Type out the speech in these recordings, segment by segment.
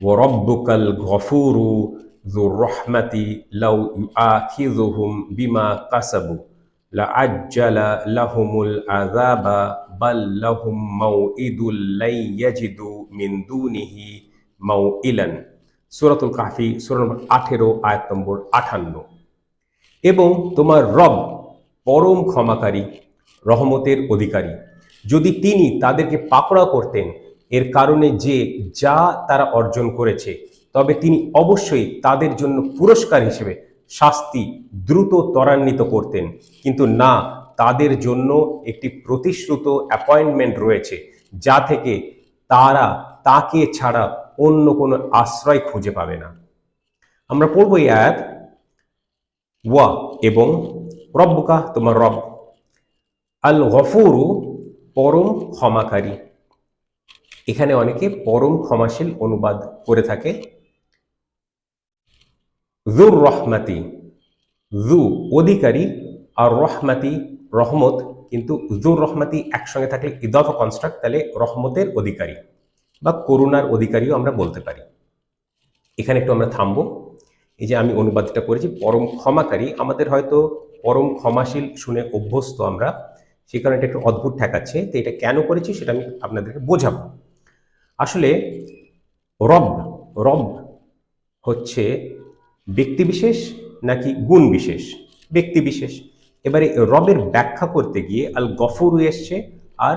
ওরব্বুকাল গফুরু জুর রহমাতি লাউ আখিজুহুম বিমা কাসাবু লাআজ্জালা লাহুমুল আযাবা বাল লাহুম মাউইদুল লাই ইয়াজিদু মিন দুনিহি মাউইলান সূরাতুল কাহফি, সূরা নম্বর 18 আয়াত নম্বর 58 এবং তোমার রব পরম ক্ষমাকারী, রহমতের অধিকারী, যদি তিনি তাদেরকে পাকড়া করতেন এর কারণে যে যা তারা অর্জন করেছে, তবে তিনি অবশ্যই তাদের জন্য পুরস্কার হিসেবে শাস্তি দ্রুত ত্বরান্বিত করতেন। কিন্তু না, তাদের জন্য একটি প্রতিশ্রুত অ্যাপয়েন্টমেন্ট রয়েছে, যা থেকে তারা তাকে ছাড়া অন্য কোনো আশ্রয় খুঁজে পাবে না। আমরা পড়ব এই আয়াত, ওয়া এবং রব্বুকা তোমার রব। আল গফুরু পরম ক্ষমাকারী। এখানে অনেকে পরম ক্ষমাশীল অনুবাদ করে থাকে। জুর রহমাতি জু অধিকারী, আর রহমাতি রহমত, কিন্তু জুর রহমাতি একসঙ্গে থাকলে ইদফা কনস্ট্রাক্ট, তাহলে রহমতের অধিকারী বা করুণার অধিকারীও আমরা বলতে পারি। এখানে একটু আমরা থামবো। এই যে আমি অনুবাদটা করেছি, পরম ক্ষমাকারী, আমাদের হয়তো পরম ক্ষমাশীল শুনে অভ্যস্ত আমরা। সেই কারণে এটা একটু অদ্ভুত ঠেকাচ্ছে, তো এটা কেন করেছি সেটা আমি আপনাদেরকে বোঝাবো। আসলে রব রব হচ্ছে ব্যক্তিবিশেষ নাকি গুণ বিশেষ? ব্যক্তিবিশেষ এবারে রবের ব্যাখ্যা করতে গিয়ে আল গফরু এসছে আর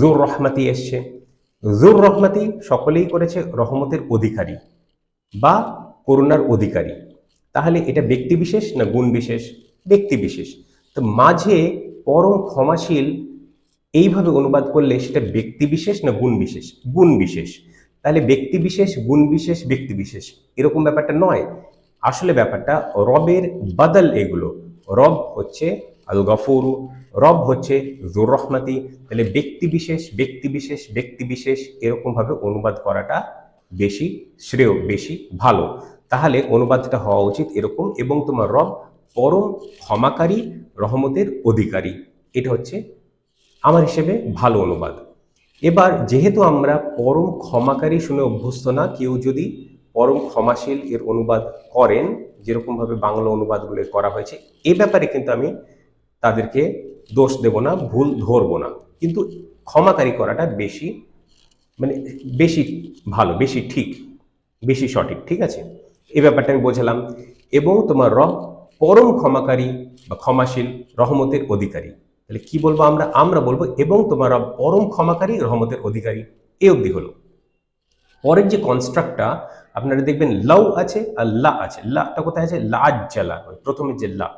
জোর রহমাতি এসছে। জোর রহমাতি সকলেই করেছে রহমতের অধিকারী বা করুণার অধিকারী। তাহলে এটা ব্যক্তিবিশেষ না গুণ বিশেষ? ব্যক্তিবিশেষ তো মাঝে পরম ক্ষমাশীল এইভাবে অনুবাদ করলে সেটা ব্যক্তিবিশেষ না গুণ বিশেষ? গুণ বিশেষ। তাহলে ব্যক্তিবিশেষ গুণ বিশেষ ব্যক্তিবিশেষ এরকম ব্যাপারটা নয়। আসলে ব্যাপারটা রবের বাদল এগুলো। রব হচ্ছে আল গফুরু রব হচ্ছে জোর রহমাতি তাহলে ব্যক্তিবিশেষ ব্যক্তিবিশেষ ব্যক্তিবিশেষ এরকমভাবে অনুবাদ করাটা বেশি শ্রেয়, বেশি ভালো। তাহলে অনুবাদটা হওয়া উচিত এরকম এবং তোমার রব পরম ক্ষমাকারী, রহমতের অধিকারী। এটা হচ্ছে আমার হিসেবে ভালো অনুবাদ। এবার যেহেতু আমরা পরম ক্ষমাকারী শুনে অভ্যস্ত না, কেউ যদি পরম ক্ষমাশীল এর অনুবাদ করেন, যেরকমভাবে বাংলা অনুবাদগুলো করা হয়েছে, এ ব্যাপারে কিন্তু আমি তাদেরকে দোষ দেব না, ভুল ধরবো না। কিন্তু ক্ষমাকারী করাটা বেশি মানে বেশি ভালো, বেশি ঠিক, বেশি সঠিক, ঠিক আছে? এ ব্যাপারটা আমি বোঝালাম। এবং তোমার রব পরম ক্ষমাকারী বা ক্ষমাশীল রহমতের অধিকারী। তাহলে কি বলব আমরা? আমরা বলব, এবং তোমার পরম ক্ষমাকারী, রহমতের অধিকারী। এ অবধি হলো। পরের যে কনস্ট্রাক্টটা আপনারা দেখবেন লাউ আছে আর লা আছে। লাটা কোথায় আছে? লাজ জ্বালা প্রথমে যে লা।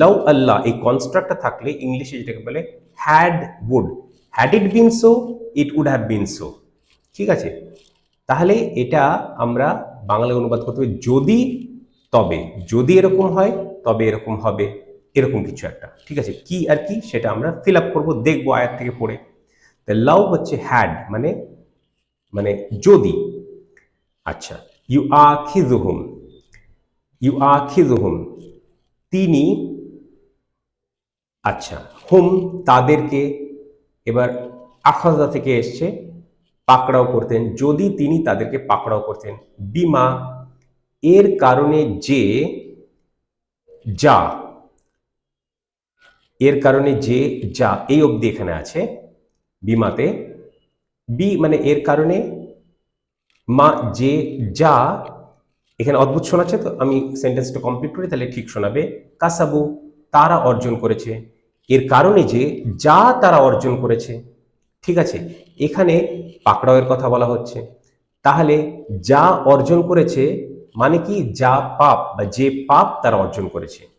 লাউ আল্লাহ এই কনস্ট্রাক্টটা থাকলে ইংলিশে যেটাকে বলে had would had it been so it would have been so ঠিক আছে? তাহলে এটা আমরা বাংলায় অনুবাদ করতে হবে, যদি তবে। যদি এরকম হয়, তবে এরকম হবে। এরকম কিছু একটা, ঠিক আছে? কি আর কি সেটা আমরা ফিল আপ করব, দেখব আয়াত থেকে পড়ে। তা লাউ হচ্ছে হ্যাড মানে মানে যদি। আচ্ছা ইউ আখিজুহুম ইউ আখিজুহুম তিনি আচ্ছা হুম তাদেরকে, এবার আখাজা থেকে এসছে, পাকড়াও করতেন, যদি তিনি তাদেরকে পাকড়াও করতেন। বিমা, এর কারণে যে, যা এর কারণে যে যা এই অবধি এখানে আছে, বিমাতে, বি মানে এর কারণে মা যে যা, এখানে অদ্ভুত শোনাচ্ছে তো, আমি সেন্টেন্সটা কমপ্লিট করি, তাহলে ঠিক শোনাবে। কাসাবু, তারা অর্জন করেছে। এর কারণে যে যা তারা অর্জন করেছে, ঠিক আছে? এখানে পাকড়াওয়ের কথা বলা হচ্ছে। তাহলে যা অর্জন করেছে মানে কি? যা পাপ, বা যে পাপ তারা অর্জন করেছে।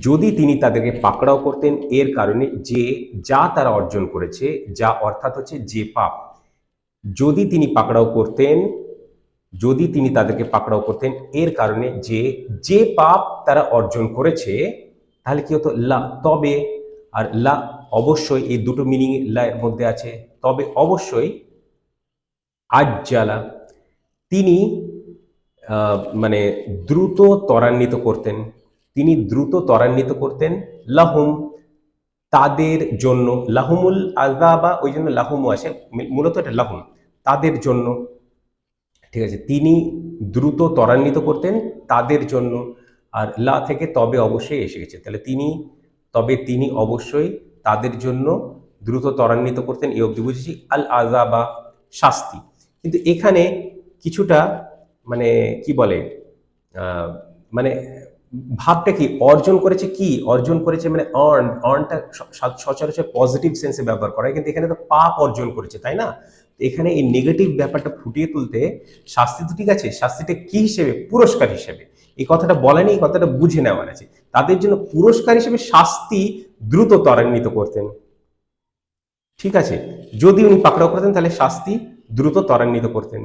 যদি তিনি তাদেরকে পাকড়াও করতেন, এর কারণে যে, যা তারা অর্জন করেছে, যা অর্থাৎ হচ্ছে যে পাপ, যদি তিনি পাকড়াও করতেন, যদি তিনি তাদেরকে পাকড়াও করতেন, এর কারণে যে যে পাপ তারা অর্জন করেছে, তাহলে কি হতো? লা, তবে, আর লা, অবশ্যই এই দুটো মিনিং লা এর মধ্যে আছে। তবে অবশ্যই আজ্জালা, তিনি মানে দ্রুত ত্বরান্বিত করতেন। তিনি দ্রুত ত্বরান্বিত করতেন। লাহুম, তাদের জন্য লাহুমুল আজাবা ওই জন্য লাহুমও আসে মূলত এটা লাহুম, তাদের জন্য, ঠিক আছে, তিনি দ্রুত ত্বরান্বিত করতেন, তাদের জন্য, আর লা থেকে তবে অবশ্যই এসে গেছে। তাহলে তিনি, তবে তিনি অবশ্যই তাদের জন্য দ্রুত ত্বরান্বিত করতেন, এই অবধি বুঝেছি, আল আজাবা শাস্তি। কিন্তু এখানে কিছুটা মানে কি বলে মানে ভাবটা কি অর্জন করেছে কি? অর্জন করেছে মানে আর্ন আর্নটা সচরাচর পজিটিভ সেন্সে ব্যবহার করা। কিন্তু এখানে তো পাপ অর্জন করেছে, তাই না? এখানে এই নেগেটিভ ব্যাপারটা ফুটিয়ে তুলতে শাস্তি তো ঠিক আছে, শাস্তিটা কি হিসেবে? পুরস্কার হিসেবে। এই কথাটা বলেনি এই কথাটা বুঝে নেওয়ার আছে। তাদের জন্য পুরস্কার হিসেবে শাস্তি দ্রুত ত্বরান্বিত করতেন। ঠিক আছে? যদি উনি পাকড়াও করতেন, তাহলে শাস্তি দ্রুত ত্বরান্বিত করতেন।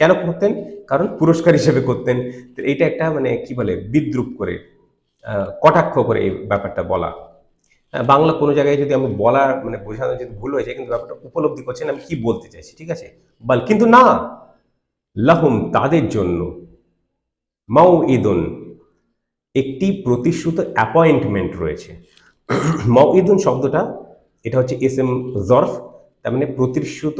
কেন করতেন? কারণ পুরস্কার হিসেবে করতেন। তো একটা মানে কি বলে, বিদ্রুপ করে কটাক্ষ করে এই ব্যাপারটা বলা। বাংলা কোনো জায়গায় যদি আমি বলার মানে বোঝানো যদি ভুল হয়ে যায়, কিন্তু ব্যাপারটা উপলব্ধি করছেন, আমি কি বলতে চাইছি, ঠিক আছে? বল, কিন্তু না। লাহুম তাদের জন্য মাউ ইদুন একটি প্রতিশ্রুত অ্যাপয়েন্টমেন্ট রয়েছে। মাউ ইদুন শব্দটা, এটা হচ্ছে এস এম জরফ, তার মানে প্রতিশ্রুত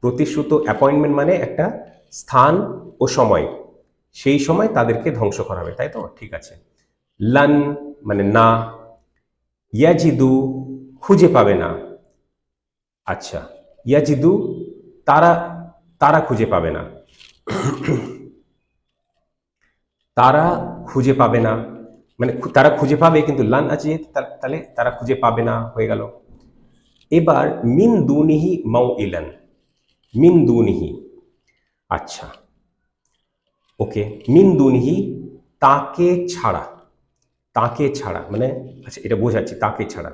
প্রতিশ্রুত অ্যাপয়েন্টমেন্ট মানে একটা স্থান ও সময়। সেই সময় তাদেরকে ধ্বংস করা হবে, তাই তো? ঠিক আছে। লান মানে না, ইয়াজিদু খুঁজে পাবে না। আচ্ছা ইয়াজিদু তারা তারা খুঁজে পাবে না। তারা খুঁজে পাবে না। মানে তারা খুঁজে পাবে কিন্তু লান আছে তাহলে তারা খুঁজে পাবে না, হয়ে গেল। এবার মিন দুনিহি মাউ ইলান মিন আচ্ছা ওকে, মিন তাকে ছাড়া তাকে ছাড়া মানে আচ্ছা এটা বোঝাচ্ছি, তাকে ছাড়া।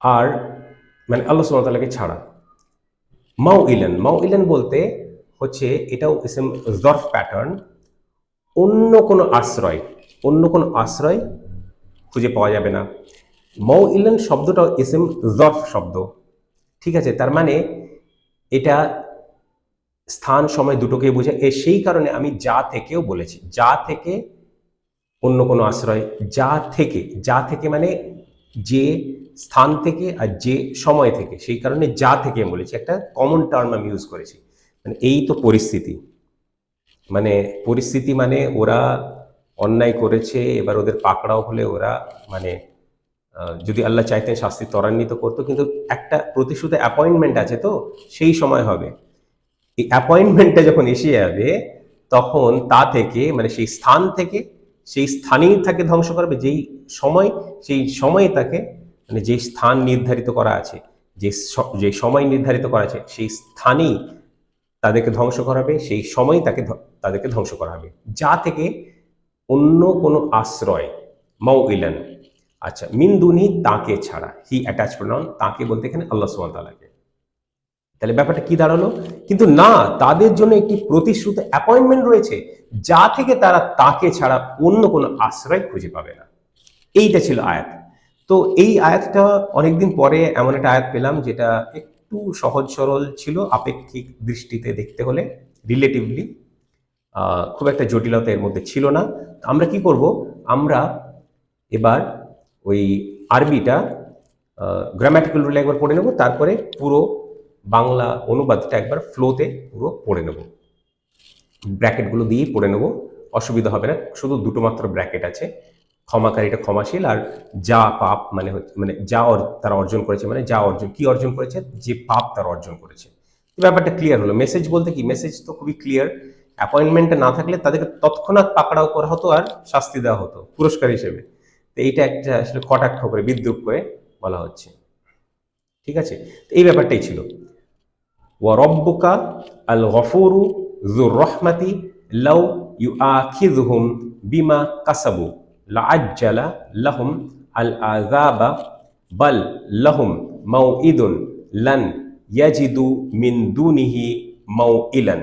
আর মানে আল্লাহ সুমতালাকে ছাড়া মাউ ইলান মাউ ইলান বলতে হচ্ছে এটাও ইসেম জরফ প্যাটার্ন অন্য কোনো আশ্রয়, অন্য কোনো আশ্রয় খুঁজে পাওয়া যাবে না। মৌ ইলেন শব্দটাও এসএম জফ শব্দ। ঠিক আছে, তার মানে এটা স্থান, সময় দুটোকে বোঝায়। এ সেই কারণে আমি যা থেকেও বলেছি, যা থেকে অন্য কোনো আশ্রয়, যা থেকে যা থেকে মানে যে স্থান থেকে আর যে সময় থেকে, সেই কারণে যা থেকে আমি বলেছি। একটা কমন টার্ম আমি ইউজ করেছি। মানে এই তো পরিস্থিতি। মানে পরিস্থিতি মানে ওরা অন্যায় করেছে, এবার ওদের পাকড়াও হলে ওরা মানে যদি আল্লাহ চাইতেন শাস্তি ত্বরান্বিত করতো, কিন্তু একটা প্রতিশ্রুত অ্যাপয়েন্টমেন্ট আছে তো, সেই সময় হবে। এই অ্যাপয়েন্টমেন্টটা যখন এসে যাবে, তখন তা থেকে মানে সেই স্থান থেকে, সেই স্থানেই তাকে ধ্বংস করবে, যেই সময়, সেই সময়ে তাকে মানে যে স্থান নির্ধারিত করা আছে, যে যে সময় নির্ধারিত করা আছে, সেই স্থানেই তাদেরকে ধ্বংস করাবে, সেই সময় তাকে তাদেরকে ধ্বংস করা হবে যা থেকে অন্য কোনো আশ্রয় মাউ ইলান আচ্ছা মিন্দুনি তাকে ছাড়া হি অ্যাটাচ প্রনাউন তাকে বলতে এখানে আল্লাহ তাআলাকে। তাহলে ব্যাপারটা কি দাঁড়াল? কিন্তু না, তাদের জন্য একটি প্রতিশ্রুত অ্যাপয়েন্টমেন্ট রয়েছে, যা থেকে তারা তাকে ছাড়া অন্য কোনো আশ্রয় খুঁজে পাবে না। এইটা ছিল আয়াত। তো এই আয়াতটা অনেকদিন পরে এমন একটা আয়াত পেলাম, যেটা একটু সহজ সরল ছিল, আপেক্ষিক দৃষ্টিতে দেখতে হলে রিলেটিভলি খুব একটা জটিলতা এর মধ্যে ছিল না। আমরা কি করব? আমরা এবার ওই আরবিটা গ্রামাটিক্যাল রুলে একবার পড়ে নেব, তারপরে পুরো বাংলা অনুবাদটা একবার ফ্লোতে পুরো পড়ে নেব। ব্র্যাকেটগুলো দিয়েই পড়ে নেব, অসুবিধা হবে না, শুধু দুটো মাত্র ব্র্যাকেট আছে, ক্ষমাকারীটা ক্ষমাশীল, আর যা পাপ মানে হচ্ছে- মানে যা তারা অর্জন করেছে মানে যা অর্জন, কি অর্জন করেছে, যে পাপ তারা অর্জন করেছে। ব্যাপারটা ক্লিয়ার হলো। মেসেজ বলতে কি? মেসেজ তো খুবই ক্লিয়ার অ্যাপয়েন্টমেন্টটা না থাকলে তাদেরকে তৎক্ষণাৎ পাকড়াও করা হতো আর শাস্তি দেওয়া হতো, পুরস্কার হিসেবে। তো এইটা একটা আসলে কটাক্ষ করে, বিদ্রুপ করে বলা হচ্ছে। ঠিক আছে? এই ব্যাপারটাই ছিল। ওয়ারব্বুকা আল গফুরু জুর রহমাতি লাউ ইউ আখিযুহুম বিমা কাসাবু লাআজ্জালা লাহুম আল আযাবা বাল লাহুম মাউইদুন লান ইয়াজিদু মিন দুনিহি মাউইলান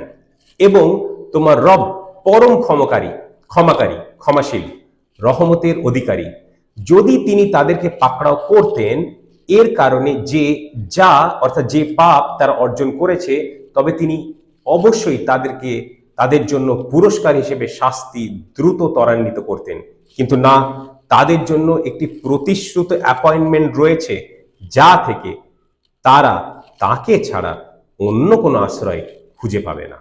এবং তোমার রব পরম ক্ষমকারী, ক্ষমাকারী, ক্ষমাশীল। রহমতের অধিকারী। যদি তিনি তাদেরকে পাকড়াও করতেন, এর কারণে যে যা, অর্থাৎ যে পাপ তারা অর্জন করেছে, তবে তিনি অবশ্যই তাদেরকে তাদের জন্য পুরস্কার হিসেবে শাস্তি দ্রুত ত্বরান্বিত করতেন। কিন্তু না, তাদের জন্য একটি প্রতিশ্রুত অ্যাপয়েন্টমেন্ট রয়েছে, যা থেকে তারা তাকে ছাড়া অন্য কোনো আশ্রয় খুঁজে পাবে না।